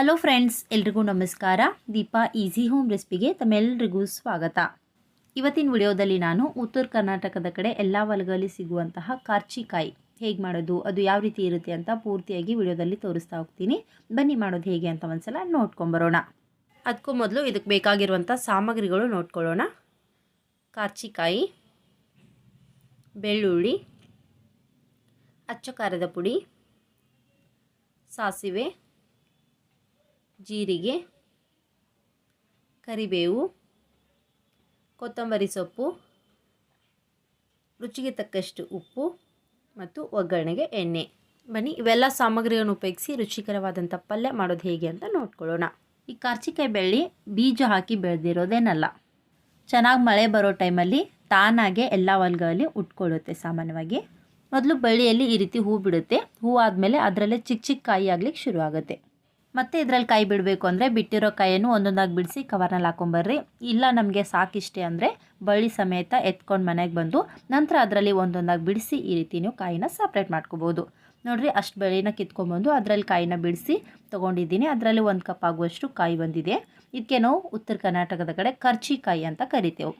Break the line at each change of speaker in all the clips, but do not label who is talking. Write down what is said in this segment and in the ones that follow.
Hello friends ಎಲ್ರಿಗೂ ನಮಸ್ಕಾರ. Deepa easy home ರೆಸಿಪಿಗೆ ತಮ್ಮೆಲ್ಲರಿಗೂ ಸ್ವಾಗತ. ಇವತ್ತಿನ ವಿಡಿಯೋದಲ್ಲಿ ನಾನು ಉತ್ತರ ಕರ್ನಾಟಕದ ಕಡೆ ಎಲ್ಲ ಹೊಲಗಳಲ್ಲಿ ಸಿಗುವಂತಹ ಕಾರ್ಚಿಕಾಯಿ ಹೇಗೆ ಮಾಡೋದು, ಅದು ಯಾವ ರೀತಿ ಇರುತ್ತೆ ಅಂತ ಪೂರ್ತಿಯಾಗಿ ವಿಡಿಯೋದಲ್ಲಿ ತೋರಿಸ್ತಾ ಹೋಗ್ತೀನಿ. ಬನ್ನಿ ಮಾಡೋದು ಹೇಗೆ ಅಂತ ಒಂದ್ಸಲ ನೋಡ್ಕೊಂಬರೋಣ. ಅದಕ್ಕೂ ಮೊದಲು ಇದಕ್ಕೆ ಬೇಕಾಗಿರುವಂಥ ಸಾಮಗ್ರಿಗಳು ನೋಡ್ಕೊಳ್ಳೋಣ. ಕಾರ್ಚಿಕಾಯಿ ಬೆಳ್ಳುಳ್ಳಿ, ಅಚ್ಚ ಖಾರದ ಪುಡಿ, ಸಾಸಿವೆ ಜೀರಿಗೆ, ಕರಿಬೇವು, ಕೊತ್ತಂಬರಿ ಸೊಪ್ಪು, ರುಚಿಗೆ ತಕ್ಕಷ್ಟು ಉಪ್ಪು ಮತ್ತು ಒಗ್ಗರಣೆಗೆ ಎಣ್ಣೆ. ಬನ್ನಿ, ಇವೆಲ್ಲ ಸಾಮಗ್ರಿಗಳನ್ನು ಉಪಯೋಗಿಸಿ ರುಚಿಕರವಾದಂಥ ಪಲ್ಯ ಮಾಡೋದು ಹೇಗೆ ಅಂತ ನೋಡ್ಕೊಳ್ಳೋಣ. ಈ ಕಾರ್ಚಿಕಾಯಿ ಬೆಳ್ಳಿ ಬೀಜ ಹಾಕಿ ಬೆಳೆದಿರೋದೇನಲ್ಲ. ಚೆನ್ನಾಗಿ ಮಳೆ ಬರೋ ಟೈಮಲ್ಲಿ ತಾನಾಗೆ ಎಲ್ಲ ಹೊಲ್ಗಳಲ್ಲಿ ಉಟ್ಕೊಳ್ಳುತ್ತೆ ಸಾಮಾನ್ಯವಾಗಿ. ಮೊದಲು ಬಳ್ಳಿಯಲ್ಲಿ ಈ ರೀತಿ ಹೂ ಬಿಡುತ್ತೆ. ಹೂ ಆದಮೇಲೆ ಅದರಲ್ಲೇ ಚಿಕ್ಕ ಚಿಕ್ಕ ಕಾಯಿ ಆಗಲಿಕ್ಕೆ ಶುರು ಆಗುತ್ತೆ ಮತ್ತೆ ಇದರಲ್ಲಿ ಕಾಯಿ ಬಿಡಬೇಕು ಅಂದರೆ ಬಿಟ್ಟಿರೋ ಕಾಯನ್ನು ಒಂದೊಂದಾಗಿ ಬಿಡಿಸಿ ಕವರ್ನಲ್ಲಿ ಹಾಕೊಂಬರ್ರಿ. ಇಲ್ಲ ನಮಗೆ ಸಾಕಿಷ್ಟೇ ಅಂದರೆ ಬಳ್ಳಿ ಸಮೇತ ಎತ್ಕೊಂಡು ಮನೆಗೆ ಬಂದು ನಂತರ ಅದರಲ್ಲಿ ಒಂದೊಂದಾಗಿ ಬಿಡಿಸಿ ಈ ರೀತಿ ನೀವು ಕಾಯಿನ ಸಪ್ರೇಟ್ ಮಾಡ್ಕೋಬೋದು. ನೋಡಿರಿ ಅಷ್ಟು ಬೆಳೆನ ಕಿತ್ಕೊಂಡ್ಬಂದು ಅದರಲ್ಲಿ ಕಾಯಿನ ಬಿಡಿಸಿ ತೊಗೊಂಡಿದ್ದೀನಿ. ಅದರಲ್ಲಿ ಒಂದು ಕಪ್ ಆಗುವಷ್ಟು ಕಾಯಿ ಬಂದಿದೆ. ಇದಕ್ಕೆ ನಾವು ಉತ್ತರ ಕರ್ನಾಟಕದ ಕಡೆ ಕರ್ಚಿಕಾಯಿ ಅಂತ ಕರಿತೇವೆ.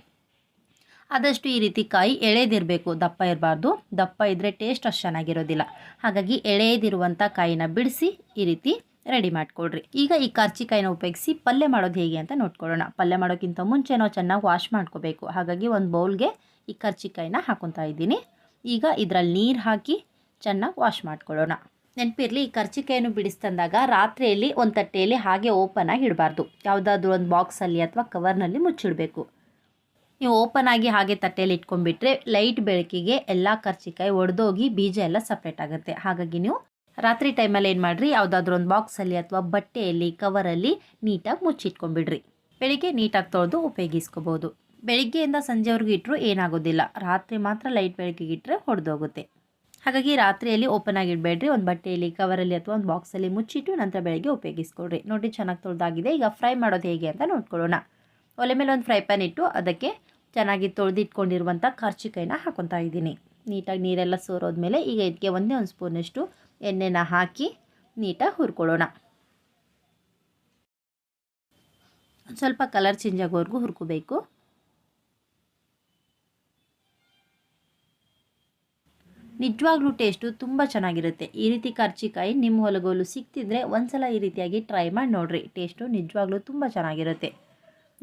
ಆದಷ್ಟು ಈ ರೀತಿ ಕಾಯಿ ಎಳೆದಿರಬೇಕು. ದಪ್ಪ ಇರಬಾರ್ದು. ದಪ್ಪ ಇದ್ದರೆ ಟೇಸ್ಟ್ ಅಷ್ಟು ಚೆನ್ನಾಗಿರೋದಿಲ್ಲ. ಹಾಗಾಗಿ ಎಳೆಯದಿರುವಂಥ ಕಾಯಿನ ಬಿಡಿಸಿ ಈ ರೀತಿ ರೆಡಿ ಮಾಡಿಕೊಡ್ರಿ. ಈಗ ಈ ಕರ್ಚಿಕಾಯಿನ ಉಪಯೋಗಿಸಿ ಪಲ್ಯ ಮಾಡೋದು ಹೇಗೆ ಅಂತ ನೋಡ್ಕೊಳ್ಳೋಣ. ಪಲ್ಯ ಮಾಡೋಕ್ಕಿಂತ ಮುಂಚೆ ನಾವು ಚೆನ್ನಾಗಿ ವಾಶ್ ಮಾಡ್ಕೋಬೇಕು. ಹಾಗಾಗಿ ಒಂದು ಬೌಲ್ಗೆ ಈ ಕರ್ಚಿಕಾಯಿನ ಹಾಕೊತಾ ಇದ್ದೀನಿ. ಈಗ ಇದರಲ್ಲಿ ನೀರು ಹಾಕಿ ಚೆನ್ನಾಗಿ ವಾಶ್ ಮಾಡ್ಕೊಳ್ಳೋಣ. ನೆನಪಿರಲಿ, ಈ ಕರ್ಚಿಕಾಯನ್ನು ಬಿಡಿಸ್ತಂದಾಗ ರಾತ್ರಿಯಲ್ಲಿ ಒಂದು ತಟ್ಟೆಯಲ್ಲಿ ಹಾಗೆ ಓಪನ್ ಆಗಿ ಇಡಬಾರ್ದು. ಯಾವುದಾದ್ರೂ ಒಂದು ಬಾಕ್ಸಲ್ಲಿ ಅಥವಾ ಕವರ್ನಲ್ಲಿ ಮುಚ್ಚಿಡಬೇಕು. ನೀವು ಓಪನ್ ಆಗಿ ಹಾಗೆ ತಟ್ಟೆಯಲ್ಲಿ ಇಟ್ಕೊಂಡ್ಬಿಟ್ರೆ ಲೈಟ್ ಬೆಳಕಿಗೆ ಎಲ್ಲ ಕರ್ಚಿಕಾಯಿ ಒಡೆದೋಗಿ ಬೀಜ ಎಲ್ಲ ಸಪ್ರೇಟ್ ಆಗುತ್ತೆ. ಹಾಗಾಗಿ ನೀವು ರಾತ್ರಿ ಟೈಮಲ್ಲಿ ಏನು ಮಾಡಿರಿ? ಯಾವುದಾದ್ರೂ ಒಂದು ಬಾಕ್ಸಲ್ಲಿ ಅಥವಾ ಬಟ್ಟೆಯಲ್ಲಿ ಕವರಲ್ಲಿ ನೀಟಾಗಿ ಮುಚ್ಚಿಟ್ಕೊಂಡ್ಬಿಡ್ರಿ. ಬೆಳಿಗ್ಗೆ ನೀಟಾಗಿ ತೊಳೆದು ಉಪಯೋಗಿಸ್ಕೋಬೋದು. ಬೆಳಿಗ್ಗೆಯಿಂದ ಸಂಜೆವರೆಗೂ ಇಟ್ಟರು ಏನಾಗೋದಿಲ್ಲ. ರಾತ್ರಿ ಮಾತ್ರ ಲೈಟ್ ಬೆಳಕಿಗೆ ಇಟ್ಟರೆ ಹೊಡೆದೋಗುತ್ತೆ. ಹಾಗಾಗಿ ರಾತ್ರಿಯಲ್ಲಿ ಓಪನ್ ಆಗಿಡಬೇಡ್ರಿ. ಒಂದು ಬಟ್ಟೆಯಲ್ಲಿ ಕವರಲ್ಲಿ ಅಥವಾ ಒಂದು ಬಾಕ್ಸಲ್ಲಿ ಮುಚ್ಚಿಟ್ಟು ನಂತರ ಬೆಳಗ್ಗೆ ಉಪಯೋಗಿಸ್ಕೊಳ್ರಿ ನೋಡಿ ಚೆನ್ನಾಗಿ ತೊಳೆದಾಗಿದೆ. ಈಗ ಫ್ರೈ ಮಾಡೋದು ಹೇಗೆ ಅಂತ ನೋಡ್ಕೊಳ್ಳೋಣ. ಒಲೆ ಮೇಲೆ ಒಂದು ಫ್ರೈ ಪ್ಯಾನ್ ಇಟ್ಟು ಅದಕ್ಕೆ ಚೆನ್ನಾಗಿ ತೊಳೆದಿಟ್ಕೊಂಡಿರುವಂಥ ಕರ್ಚಿಕಾಯಿನ ಹಾಕೊತಾ ಇದ್ದೀನಿ. ನೀಟಾಗಿ ನೀರೆಲ್ಲ ಸೋರೋದ್ಮೇಲೆ ಈಗ ಇದಕ್ಕೆ ಒಂದೇ ಒಂದು ಸ್ಪೂನಷ್ಟು ಎಣ್ಣೆನ ಹಾಕಿ ನೀಟಾಗಿ ಹುರ್ಕೊಳ್ಳೋಣ. ಸ್ವಲ್ಪ ಕಲರ್ ಚೇಂಜ್ ಆಗೋವರೆಗೂ ಹುರ್ಕೋಬೇಕು. ನಿಜವಾಗ್ಲೂ ಟೇಸ್ಟು ತುಂಬ ಚೆನ್ನಾಗಿರುತ್ತೆ. ಈ ರೀತಿ ಕರ್ಚಿಕಾಯಿ ನಿಮ್ಮ ಹೊಲಗೋಲು ಸಿಕ್ತಿದ್ರೆ ಒಂದ್ಸಲ ಈ ರೀತಿಯಾಗಿ ಟ್ರೈ ಮಾಡಿ ನೋಡಿರಿ. ಟೇಸ್ಟು ನಿಜವಾಗ್ಲೂ ತುಂಬ ಚೆನ್ನಾಗಿರುತ್ತೆ.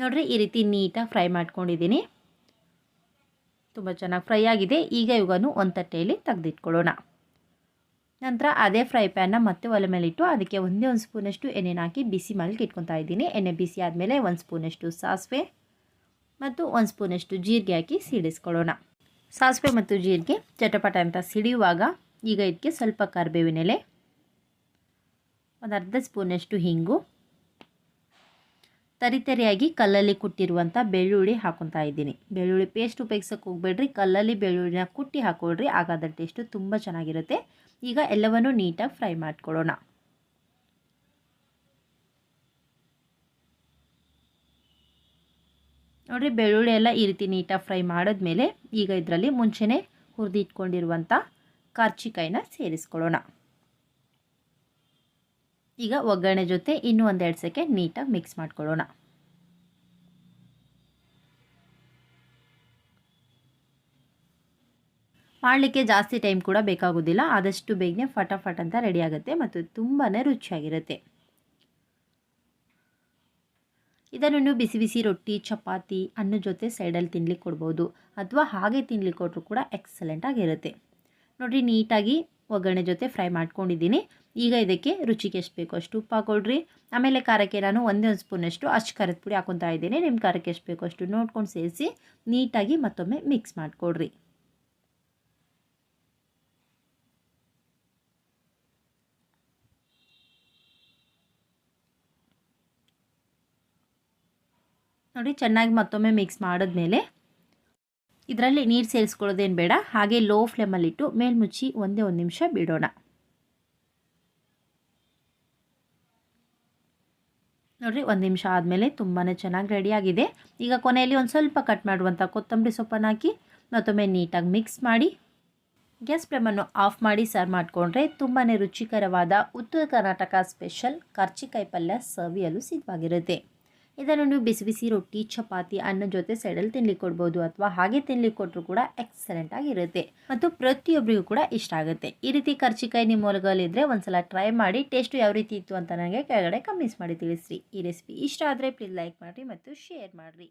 ನೋಡಿರಿ, ಈ ರೀತಿ ನೀಟಾಗಿ ಫ್ರೈ ಮಾಡ್ಕೊಂಡಿದ್ದೀನಿ. ತುಂಬ ಚೆನ್ನಾಗಿ ಫ್ರೈ ಆಗಿದೆ. ಈಗ ಇವಾಗ ಒಂದು ತಟ್ಟೆಯಲ್ಲಿ ತೆಗೆದಿಟ್ಕೊಳ್ಳೋಣ. ನಂತರ ಅದೇ ಫ್ರೈ ಪ್ಯಾನ್ನ ಮತ್ತೆ ಒಲೆ ಮೇಲೆ ಇಟ್ಟು ಅದಕ್ಕೆ ಒಂದೇ ಒಂದು ಸ್ಪೂನಷ್ಟು ಎಣ್ಣೆನ ಹಾಕಿ ಬಿಸಿ ಮಾಡಲಿಕ್ಕೆ ಇಟ್ಕೊತಾ ಇದ್ದೀನಿ. ಎಣ್ಣೆ ಬಿಸಿ ಆದಮೇಲೆ ಒಂದು ಸ್ಪೂನಷ್ಟು ಸಾಸಿವೆ ಮತ್ತು ಒಂದು ಸ್ಪೂನಷ್ಟು ಜೀರಿಗೆ ಹಾಕಿ ಸಿಡಿಸ್ಕೊಳ್ಳೋಣ. ಸಾಸಿವೆ ಮತ್ತು ಜೀರಿಗೆ ಚಟಪಟ ಅಂತ ಸಿಡಿಯುವಾಗ ಈಗ ಇದಕ್ಕೆ ಸ್ವಲ್ಪ ಕರಿಬೇವಿನೆಲೆ ಒಂದು ಅರ್ಧ ಸ್ಪೂನಷ್ಟು ಹಿಂಗು ತರಿತರಿಯಾಗಿ ಕಲ್ಲಲ್ಲಿ ಕುಟ್ಟಿರುವಂಥ ಬೆಳ್ಳುಳ್ಳಿ ಹಾಕೊತಾ ಇದ್ದೀನಿ. ಬೆಳ್ಳುಳ್ಳಿ ಪೇಸ್ಟ್ ಉಪಯೋಗಿಸೋಕೆ ಹೋಗ್ಬೇಡ್ರಿ. ಕಲ್ಲಲ್ಲಿ ಬೆಳ್ಳುಳ್ಳಿನ ಕುಟ್ಟಿ ಹಾಕೊಳ್ರಿ. ಆಗಾದ ಟೇಸ್ಟು ತುಂಬ ಚೆನ್ನಾಗಿರುತ್ತೆ. ಈಗ ಎಲ್ಲವನ್ನು ನೀಟಾಗಿ ಫ್ರೈ ಮಾಡ್ಕೊಳ್ಳೋಣ. ನೋಡಿರಿ, ಬೆಳ್ಳುಳ್ಳಿ ಎಲ್ಲ ಈ ರೀತಿ ನೀಟಾಗಿ ಫ್ರೈ ಮಾಡಿದ್ಮೇಲೆ ಈಗ ಇದರಲ್ಲಿ ಮುಂಚೆನೇ ಹುರಿದಿಟ್ಕೊಂಡಿರುವಂಥ ಕಾರ್ಚಿಕಾಯಿನ ಸೇರಿಸ್ಕೊಳ್ಳೋಣ. ಈಗ ಒಗ್ಗರಣೆ ಜೊತೆ ಇನ್ನೂ ಒಂದೆರಡು ಸೆಕೆಂಡ್ ನೀಟಾಗಿ ಮಿಕ್ಸ್ ಮಾಡ್ಕೊಳ್ಳೋಣ. ಮಾಡಲಿಕ್ಕೆ ಜಾಸ್ತಿ ಟೈಮ್ ಕೂಡ ಬೇಕಾಗೋದಿಲ್ಲ. ಆದಷ್ಟು ಬೇಗನೆ ಫಟಾಫಟ್ ಅಂತ ರೆಡಿ ಆಗುತ್ತೆ ಮತ್ತು ತುಂಬಾ ರುಚಿಯಾಗಿರುತ್ತೆ. ಇದನ್ನು ನೀವು ಬಿಸಿ ಬಿಸಿ ರೊಟ್ಟಿ, ಚಪಾತಿ ಅನ್ನ ಜೊತೆ ಸೈಡಲ್ಲಿ ತಿನ್ಲಿಕ್ಕೆ ಕೊಡ್ಬೋದು. ಅಥವಾ ಹಾಗೆ ತಿನ್ಲಿಕ್ಕೆ ಕೊಟ್ಟರು ಕೂಡ ಎಕ್ಸಲೆಂಟಾಗಿರುತ್ತೆ ನೋಡಿರಿ, ನೀಟಾಗಿ ಒಗ್ಗರಣೆ ಜೊತೆ ಫ್ರೈ ಮಾಡ್ಕೊಂಡಿದ್ದೀನಿ. ಈಗ ಇದಕ್ಕೆ ರುಚಿಗೆ ಎಷ್ಟು ಬೇಕೋ ಅಷ್ಟು ಉಪ್ಪು ಹಾಕೊಳ್ರಿ ಆಮೇಲೆ ಖಾರಕ್ಕೆ ನಾನು ಒಂದೇ ಒಂದು ಸ್ಪೂನಷ್ಟು ಅಷ್ಟು ಖಾರದ ಪುಡಿ ಹಾಕೊತಾ ಇದ್ದೀನಿ. ನಿಮ್ಮ ಖಾರಕ್ಕೆ ಎಷ್ಟು ಬೇಕೋ ಅಷ್ಟು ನೋಡ್ಕೊಂಡು ಸೇರಿಸಿ ನೀಟಾಗಿ ಮತ್ತೊಮ್ಮೆ ಮಿಕ್ಸ್ ಮಾಡಿಕೊಡ್ರಿ ನೋಡಿ, ಚೆನ್ನಾಗಿ ಮತ್ತೊಮ್ಮೆ ಮಿಕ್ಸ್ ಮಾಡಿದ್ಮೇಲೆ ಇದರಲ್ಲಿ ನೀರು ಸೇರಿಸ್ಕೊಳ್ಳೋದೇನು ಬೇಡ, ಹಾಗೆ ಲೋ ಫ್ಲೇಮಲ್ಲಿಟ್ಟು ಮೇಲ್ಮುಚ್ಚಿ ಒಂದೇ ಒಂದು ನಿಮಿಷ ಬಿಡೋಣ. ನೋಡಿರಿ, ಒಂದು ನಿಮಿಷ ಆದಮೇಲೆ ತುಂಬಾ ಚೆನ್ನಾಗಿ ರೆಡಿಯಾಗಿದೆ ಈಗ ಕೊನೆಯಲ್ಲಿ ಒಂದು ಸ್ವಲ್ಪ ಕಟ್ ಮಾಡುವಂಥ ಕೊತ್ತಂಬರಿ ಸೊಪ್ಪನ್ನು ಹಾಕಿ, ಮತ್ತೊಮ್ಮೆ ನೀಟಾಗಿ ಮಿಕ್ಸ್ ಮಾಡಿ. ಗ್ಯಾಸ್ ಫ್ಲೇಮನ್ನು ಆಫ್ ಮಾಡಿ ಸರ್ವ್ ಮಾಡಿಕೊಂಡ್ರೆ ತುಂಬಾ ರುಚಿಕರವಾದ ಉತ್ತರ ಕರ್ನಾಟಕ ಸ್ಪೆಷಲ್ ಕರ್ಚಿಕಾಯಿ ಪಲ್ಯ ಸವಿಯಲು ಸಿದ್ಧವಾಗಿರುತ್ತೆ. ಇದನ್ನು ನೀವು ಬಿಸಿ ಬಿಸಿ ರೊಟ್ಟಿ, ಚಪಾತಿ, ಅನ್ನ ಜೊತೆ ಸೈಡಲ್ಲಿ ತಿನ್ಲಿಕ್ಕೆ ಕೊಡ್ಬೋದು ಅಥವಾ ಹಾಗೆ ತಿನ್ಲಿಕ್ಕೆ ಕೊಟ್ಟರು ಕೂಡ ಎಕ್ಸಲೆಂಟ್ ಆಗಿರುತ್ತೆ. ಮತ್ತು ಪ್ರತಿಯೊಬ್ಬರಿಗೂ ಕೂಡ ಇಷ್ಟ ಆಗುತ್ತೆ. ಈ ರೀತಿ ಕರ್ಚಿಕಾಯಿ ನಿಮ್ಮ ಹೊಲಗಲ್ಲಿದ್ದರೆ ಒಂದ್ಸಲ ಟ್ರೈ ಮಾಡಿ ಟೇಸ್ಟು ಯಾವ ರೀತಿ ಇತ್ತು ಅಂತ ನನಗೆ ಕೆಳಗಡೆ ಕಮೆಂಟ್ಸ್ ಮಾಡಿ ತಿಳಿಸ್ರಿ. ಈ ರೆಸಿಪಿ ಇಷ್ಟ ಆದರೆ ಪ್ಲೀಸ್ ಲೈಕ್ ಮಾಡಿರಿ ಮತ್ತು ಶೇರ್ ಮಾಡಿರಿ.